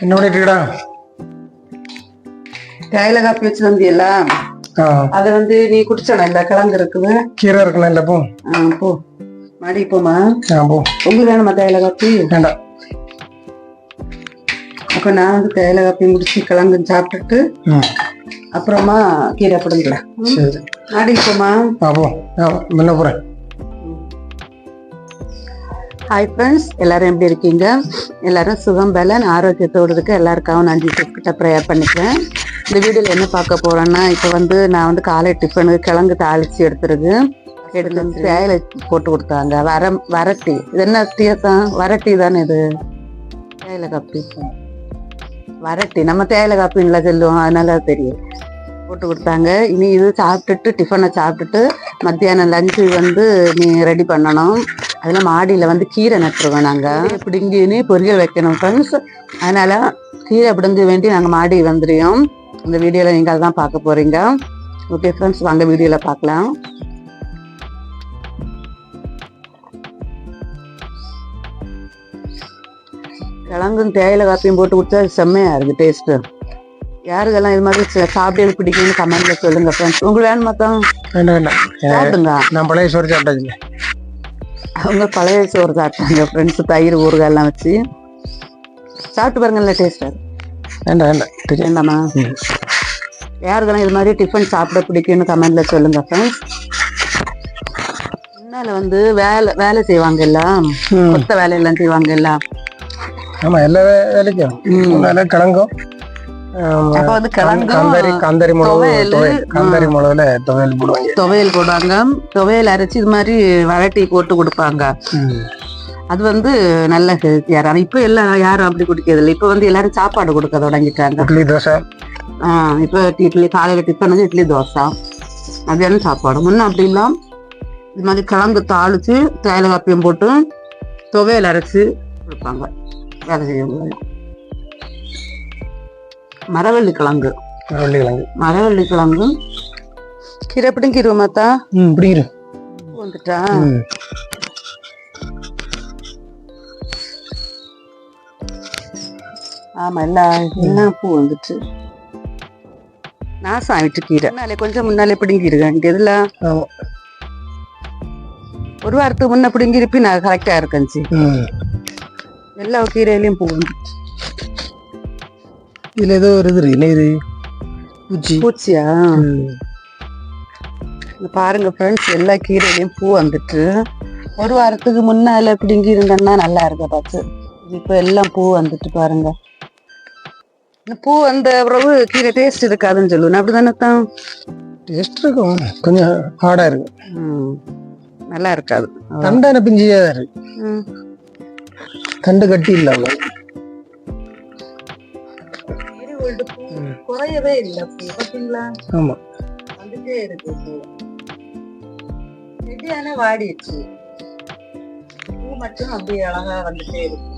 என்ன பண்ணிட்டு இருக்கடா தேயில காப்பி வச்சு வந்தியல்ல? அத வந்து நீ குடிச்சன இல்ல? கிழங்கு இருக்குது கீரை இருக்கலாம் இல்ல போ. போ. மாடி போமா ஆ போ. உங்களுக்கு வேணுமா தேயில காப்பி? வேண்டாம். அப்ப நான் வந்து தேயில காப்பி முடிச்சு கிழங்கு சாப்பிட்டுட்டு அப்புறமா கீரை பிடுங்கலாம் சரி. மாடி போமா போ. முன்ன போறேன். ஹாய் ஃப்ரெண்ட்ஸ் எல்லாரும் எப்படி இருக்கீங்க? எல்லாரும் சுகம் பலன் ஆரோக்கியத்தோடு இருக்க எல்லாருக்காகவும் நான் ஜீசஸ் கிட்ட ப்ரேயர் பண்ணிக்கிறேன். இந்த வீடியோவில் என்ன பார்க்க போறேன்னா இப்போ வந்து நான் வந்து காலை டிஃபனுக்கு கிழங்கு தாளிச்சு எடுத்துருக்கு. எடுத்து வந்து தேயிலை போட்டு கொடுத்தாங்க. வர வரட்டி இது என்ன டீ தான் வரட்டி தானே இது? தேயிலை காப்பி. வரட்டி நம்ம தேயிலை காப்பின்ல சொல்லுவோம் அதனால அது தெரியும். போட்டு கொடுத்தாங்க. இனி இது சாப்பிட்டுட்டு டிஃபனை சாப்பிட்டுட்டு மத்தியானம் லஞ்சு வந்து நீ ரெடி பண்ணணும். அதில் மாடியில் வந்து கீரை நட்டுருவோம் நாங்கள் பிடுங்கின்னு பொரியல் வைக்கணும் ஃப்ரெண்ட்ஸ் அதனால கீரை பிடுங்க வேண்டி நாங்கள் மாடி வந்துடுவோம் இந்த வீடியோவில் நீங்கள் அதான் பார்க்க போறீங்க. ஓகே ஃப்ரெண்ட்ஸ் வாங்க வீடியோவில் பார்க்கலாம். கிழங்கும் தேயிலை காப்பியும் போட்டு குடிச்சா செம்மையா இருக்கு டேஸ்ட்டு யாருக்கெல்லாம் இது மாதிரி சாப்பிட்டு பிடிக்கும்னு கமெண்ட்ல சொல்லுங்க ஃப்ரெண்ட்ஸ் உங்களுக்கு வேணுமா தான் வேண்டாம் வேண்டாம். எனக்கு- சாப்பிடுங்க. நான் பழைய சோறு சாப்பிட்டாச்சு அவங்க பழைய சோறு சாப்பிட்டாங்க ஃப்ரெண்ட்ஸ் தயிர் ஊறுகாய் எல்லாம் வச்சு. சாப்பிட்டு பாருங்கல்ல டேஸ்டா வேண்டாம் வேண்டாம். வேண்டாமா. யாருக்கெல்லாம் இது மாதிரி டிஃபன் சாப்பிட பிடிக்கும்னு கமெண்ட்ல சொல்லுங்க ஃப்ரெண்ட்ஸ் முன்னால வந்து வேலை வேலை செய்வாங்க எல்லாம் ம். கொத்த வேலையெல்லாம் செய்வாங்க எல்லாம் ஆமா எல்லா வேலைக்கும். முன்னால கிழங்கும் காந்தாரி மிளகு காந்தாரி மிளகுல துவையல் போடுவாங்க. துவையல் போடுவாங்க. துவையல் அரைச்சி இது மாதிரி வரட்டி போட்டு கொடுப்பாங்க. அது வந்து நல்ல ஹெல்த்தியா ஆனா இப்ப எல்லாம் யாரும் அப்படி குடிக்கிறது இல்லை. இப்ப வந்து எல்லாரும் சாப்பாடு கொடுக்க தொடங்கிட்டாங்க. இட்லி தோசை? ஆஹ் இப்ப இட்லி காலையில டிஃபன் வந்து இட்லி தோசை. மதியானம் சாப்பாடு. முன்ன அப்படி இல்லாம் இது மாதிரி கிழங்கு தாளிச்சு தேயிலை காப்பியம் போட்டு துவையல் அரைச்சு கொடுப்பாங்க. வேலை செய்யவங்க மரவள்ளி கிழங்கு. வெள்ளி கிழங்கு. மரவள்ளி கிழங்கு. கீரை கீரை மாத்தா? ம் பிடிக்கிறேன் வந்துட்டா? ஆமா எல்லா எல்லாம் பூ வந்துட்டு. நாசம் ஆயிட்டு கீரை. முன்னாலே கொஞ்சம் முன்னாலே பிடுங்கிருக்கேன் இதுல ஒரு வாரத்துக்கு முன்ன பிடுங்கிருப்பி நான் கரெக்டா இருக்கேன் எல்லா கீரையிலயும் பூ வந்துச்சு இதுல ஏதோ ஒரு இது இருக்கு. இது? பூச்சி. பூச்சியா? பாருங்க ஃப்ரெண்ட்ஸ் எல்லா கீரையிலயும் பூ வந்துட்டு ஒரு வாரத்துக்கு முன்னால பிடுங்கி இருந்தேன்னா நல்லா இருக்க பார்த்து. இப்ப எல்லாம் பூ வந்துட்டு பாருங்க. இந்த பூ வந்த பிறகு கீரை டேஸ்ட் இருக்காதுன்னு சொல்லுவேன் அப்படிதானே தான் டேஸ்ட் இருக்கும் கொஞ்சம் ஹார்டா இருக்கும் நல்லா இருக்காது. தண்டான பிஞ்சியா இருக்கு. தண்டு கட்டி இல்லாம. ம். குறையவே இல்லை. பூ பாத்தீங்களா? ஆமா. வந்துட்டே இருக்கு பூ செடியான வாடிடுச்சு. பூ மட்டும் அப்படியே அழகா வந்துட்டே இருக்கு.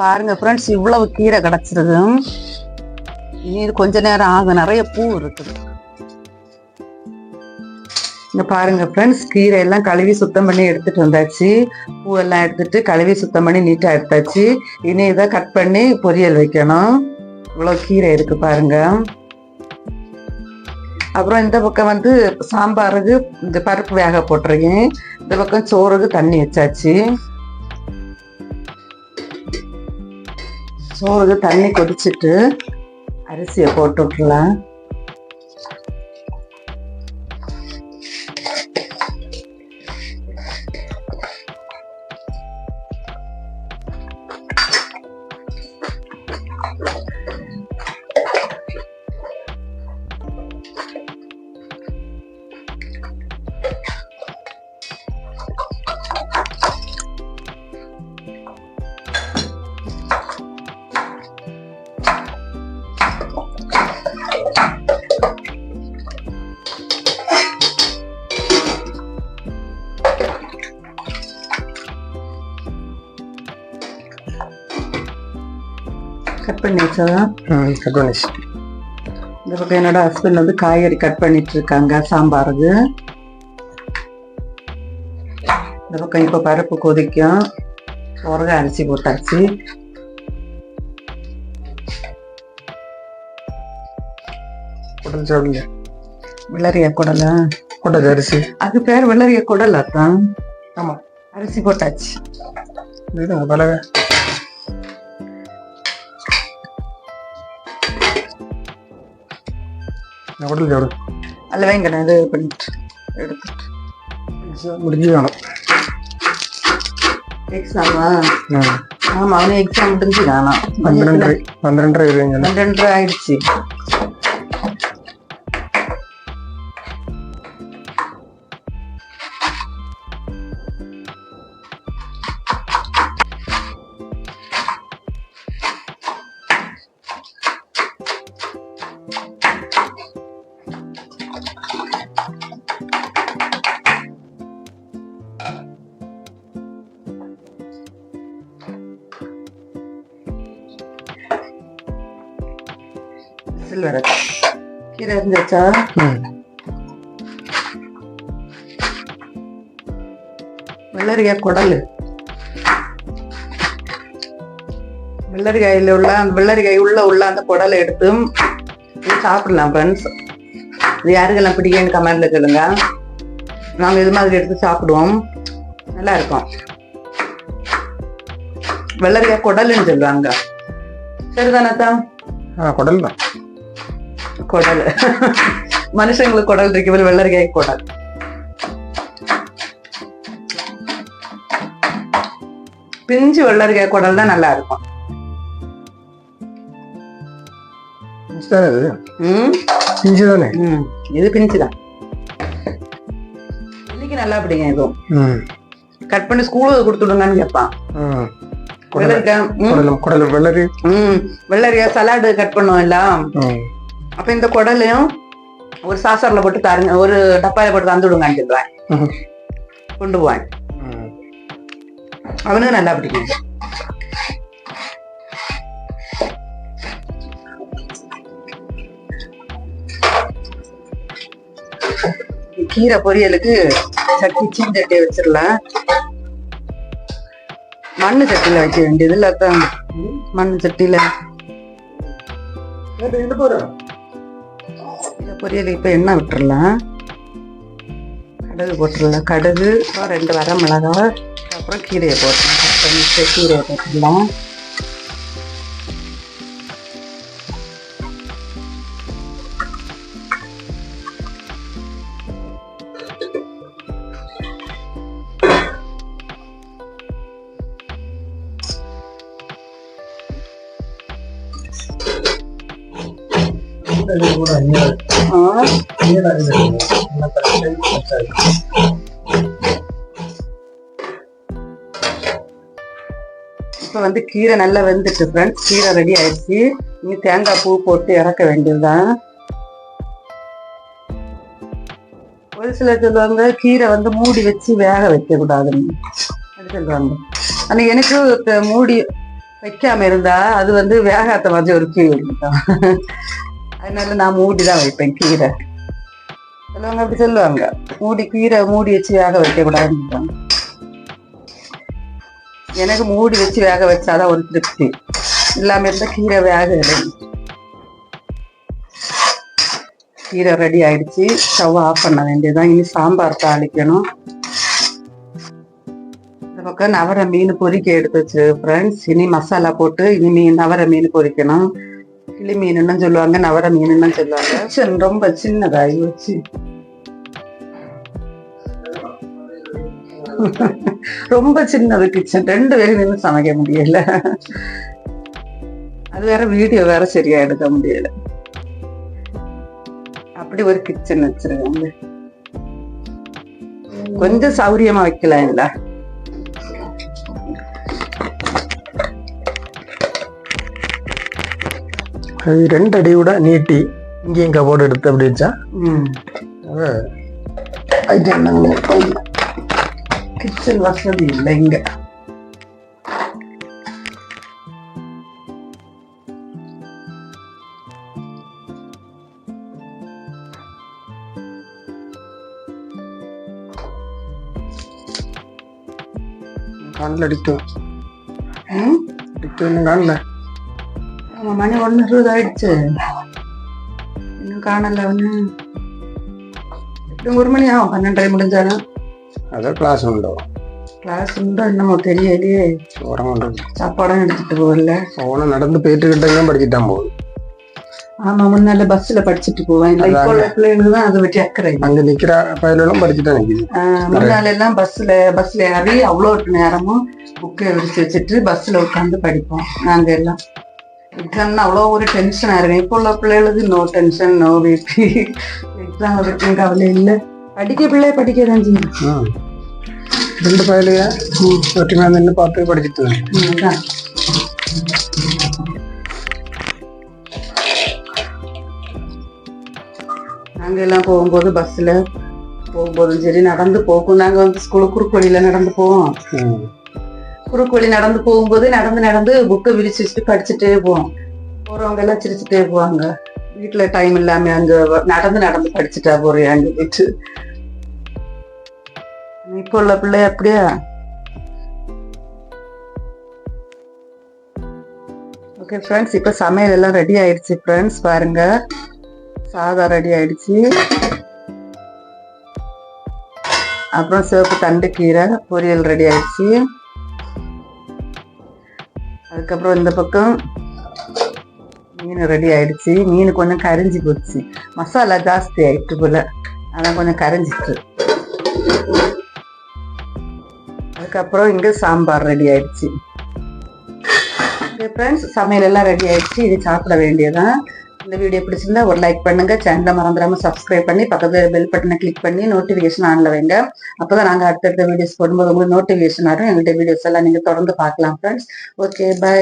பாருங்க ஃப்ரெண்ட்ஸ் இவ்வளவு கீரை கிடைச்சிருக்கு இனி இது கொஞ்ச நேரம் ஆகும். நிறைய பூ இருக்குது. இங்க பாருங்க ஃப்ரெண்ட்ஸ் கீரை எல்லாம் கழுவி சுத்தம் பண்ணி எடுத்துட்டு வந்தாச்சு. பூ எல்லாம் எடுத்துட்டு கழுவி சுத்தம் பண்ணி நீட்டா எடுத்தாச்சு. இனி இதை கட் பண்ணி பொரியல் வைக்கணும். இவ்வளவு கீரை இருக்கு பாருங்க. அப்புறம் இந்த பக்கம் வந்து சாம்பாருக்கு இந்த பருப்பு வேக போட்டிருக்கேன். இந்த பக்கம் சோறுக்கு தண்ணி வச்சாச்சு. சோறுக்கு தண்ணி கொதிச்சுட்டு அரிசியை போட்டு விட்டுலாம் கட் பண்ணி வச்சா ம் கட் பண்ணிச்சு இந்த பக்கம் என்னோட ஹஸ்பண்ட் வந்து காய்கறி கட் பண்ணிட்டு இருக்காங்க சாம்பாருக்கு இந்த பக்கம் இப்போ பருப்பு கொதிக்கும். உரக அரிசி போட்டாச்சு. குடல் சாப்பிடுங்க வெள்ளரிய குடலை? போட்டாச்சு அரிசி. அது பேர் வெள்ளரிய குடல் அதான். ஆமா. அரிசி போட்டாச்சு. பலக குடல் சாப்பிடு அதில் வைங்க இது பண்ணிட்டு எடுத்துட்டு முடிஞ்சு வேணும் எக்ஸாமா ம் ஆமா அவனு எக்ஸாம் முடிஞ்சு தானா பன்னிரெண்டரை பன்னிரெண்டரை பன்னெண்டு ஆயிடுச்சு சில்வர் கீரை இருந்துச்சா? வெள்ளரிக்காய் குடல். வெள்ளரிக்காயில உள்ள அந்த வெள்ளரிக்காய் உள்ள உள்ள அந்த குடலை எடுத்து சாப்பிடலாம் ஃப்ரெண்ட்ஸ் இது யாருக்கெல்லாம் பிடிக்கும்னு கமெண்ட்ல சொல்லுங்க. நாங்க இது மாதிரி எடுத்து சாப்பிடுவோம். நல்லா இருக்கும். வெள்ளரிக்காய் குடல்னு சொல்லுவாங்க. சரிதானத்தா குடல் தான். குடல். மனுஷங்களுக்கு குடல் இருக்கு வெள்ளரிக்காய் குடல். பிஞ்சு வெள்ளரிக்காய் குடல் தான் நல்லா இருக்கும். பிஞ்சு தானே இது பிஞ்சு தானே. இன்னைக்கு நல்லா பிடிங்க இதுவும் கட் பண்ணி ஸ்கூலுக்கு கொடுத்துடுங்கன்னு கேட்பான். வெள்ளரிக்காய் வெள்ளரி. வெள்ளரிக்காய் சலாடு கட் பண்ணுவோம் இல்ல ம். அப்ப இந்த குடலையும் ஒரு சாசர்ல போட்டு தருங்க ஒரு டப்பாயில போட்டு தந்து விடுங்கன்னு சொல்லுவேன். கொண்டு போவேன். அவனுக்கு நல்லா பிடிக்கும். கீரை பொரியலுக்கு சட்டி சீஞ்சட்டி வச்சிடலாம். மண்ணு சட்டியில வைக்க வேண்டியது இல்ல மண்ணு சட்டியில. போறோம் பொரியல் இப்போ எண்ணெய் விட்டுடலாம் கடுகு போட்டுடலாம் கடுகு அப்புறம் ரெண்டு வர மிளகாய் அப்புறம் கீரையை போட்டுடலாம் கீரையை போட்டுடலாம் இப்போ வந்து கீரை நல்லா வெந்துட்டு ஃப்ரெண்ட்ஸ் கீரை ரெடி ஆயிடுச்சு. இனி தேங்காய் பூ போட்டு இறக்க வேண்டியதுதான். ஒரு சிலர் சொல்லுவாங்க கீரை வந்து மூடி வச்சு வேக வைக்க கூடாதுன்னு சொல்லுவாங்க. ஆனா எனக்கு மூடி வைக்காம இருந்தா அது வந்து வேகாத்த மாதிரி ஒரு ஃபீல் இருக்கும் அதனால நான் மூடி தான் வைப்பேன் கீரை. சிலவங்க அப்படி சொல்லுவாங்க. மூடி கீரை மூடி வச்சு வேக வைக்க கூடாதுன்னு எனக்கு மூடி வச்சு வேக வச்சாதான் ஒரு திருப்தி. இல்லாம இருந்தா கீரை வேக கீரை ரெடி ஆயிடுச்சு. ஸ்டவ் ஆஃப் பண்ண வேண்டியதுதான். இனி சாம்பார் தாளிக்கணும். இந்த பக்கம் நவர மீன் பொரிக்க எடுத்து வச்சு ஃப்ரெண்ட்ஸ் இனி மசாலா போட்டு இனி மீன் நவர மீன் பொரிக்கணும் கிளி மீனுன்னு சொல்லுவாங்க நவர மீனுன்னு சொல்லுவாங்க. ரொம்ப சின்னதாகி வச்சு ரொம்ப சின்னது கிச்சன் ரெண்டு பேரும் நின்று சமைக்க முடியல. அது வேற வீடியோ வேற சரியா எடுக்க முடியல. அப்படி ஒரு கிச்சன் வச்சிருக்காங்க. கொஞ்சம் சௌரியமா வைக்கலாம் இல்ல? கை ரெண்டு அடியோட நீட்டி இங்கே எங்கள் போர்டு எடுத்து அப்படி வச்சா? அது கிச்சன் வசதி இல்லை இங்கே. காலில் அடிக்கும் அடிக்கணும் காலில். இன்னும் காணல ஆமா, மணி ஒன்று இருபது ஆயிடுச்சு. இன்னும் காணல ஒன்று ஒரு மணி ஆகும் பன்னெண்டரை முடிஞ்சாலும் அதான் கிளாஸ் உண்டோ? கிளாஸ் உண்டோ என்னமோ தெரியலையே. சாப்பாடும் எடுத்துட்டு போகல. அவனும் நடந்து போயிட்டு கிட்டங்க படிச்சுட்டான் போகுது ஆமா முன்னால பஸ்ல படிச்சுட்டு போவேன். இல்ல இப்போ உள்ள பிள்ளைங்களுக்கு தான் அதை பற்றி அக்கறை. அங்க நிக்கிற பயிலும் படிச்சுட்டா முன்னால எல்லாம் பஸ்ல பஸ்ல ஏறி அவ்வளோ நேரமும் புக்கை விரிச்சு வச்சுட்டு பஸ்ல உட்காந்து படிப்போம் நாங்க எல்லாம். எக்ஸாம்னா அவ்வளோ ஒரு டென்ஷனா இருக்கும் இப்போ உள்ள பிள்ளைகளுக்கு no tension no BP exam பற்றியும் கவலை இல்லை படிக்க பிள்ளை படிக்க தான் செய்யும். ரெண்டு பயிலையா ஒற்றுமையா நின்று பார்த்து படிச்சுட்டு ம், அதான். நாங்க எல்லாம் போகும்போது பஸ்ல போகும்போதும் சரி நடந்து போகும் நாங்க வந்து ஸ்கூலுக்கு குறுக்கு வழியில நடந்து போவோம். குறுக்கு வழி நடந்து போகும்போது நடந்து நடந்து புக்கை விரிச்சு வச்சுட்டு படிச்சுட்டே போவோம். போறவங்க எல்லாம் சிரிச்சுட்டே போவாங்க. வீட்டுல டைம் இல்லாம அங்க நடந்து நடந்து படிச்சுட்டா போறியான்னு வீட்டு இப்போ உள்ள பிள்ளை அப்படியா? ஓகே ஃப்ரெண்ட்ஸ் இப்போ சமையல் எல்லாம் ரெடி ஆயிடுச்சு ஃப்ரெண்ட்ஸ் பாருங்க. சாதம் ரெடி ஆயிடுச்சு. அப்புறம் சிவப்பு தண்டு கீரை பொரியல் ரெடி ஆயிடுச்சு. அதுக்கப்புறம் இந்த பக்கம் மீன் ரெடி ஆயிடுச்சு. மீன் கொஞ்சம் கரைஞ்சி போச்சு. மசாலா ஜாஸ்தி ஆயிட்டு போல. அதான் கொஞ்சம் கரைஞ்சிட்டு. அதுக்கப்புறம் இங்க சாம்பார் ரெடி ஆயிடுச்சு. ஃப்ரெண்ட்ஸ் சமையல் எல்லாம் ரெடி ஆயிடுச்சு. இது சாப்பிட வேண்டியதான் இந்த வீடியோ பிடிச்சிருந்தா ஒரு லைக் பண்ணுங்க. சேனலை மறந்துடாம சப்ஸ்கிரைப் பண்ணி பக்கத்துல பெல் பட்டனை கிளிக் பண்ணி நோட்டிபிகேஷன் ஆன்ல வைங்க. அப்பதான் நாங்க அடுத்தடுத்த வீடியோஸ் போடும்போது உங்களுக்கு நோட்டிபிகேஷன் வரும். எங்கள்கிட்ட வீடியோஸ் எல்லாம் நீங்க தொடர்ந்து பார்க்கலாம் ஃப்ரெண்ட்ஸ் ஓகே பை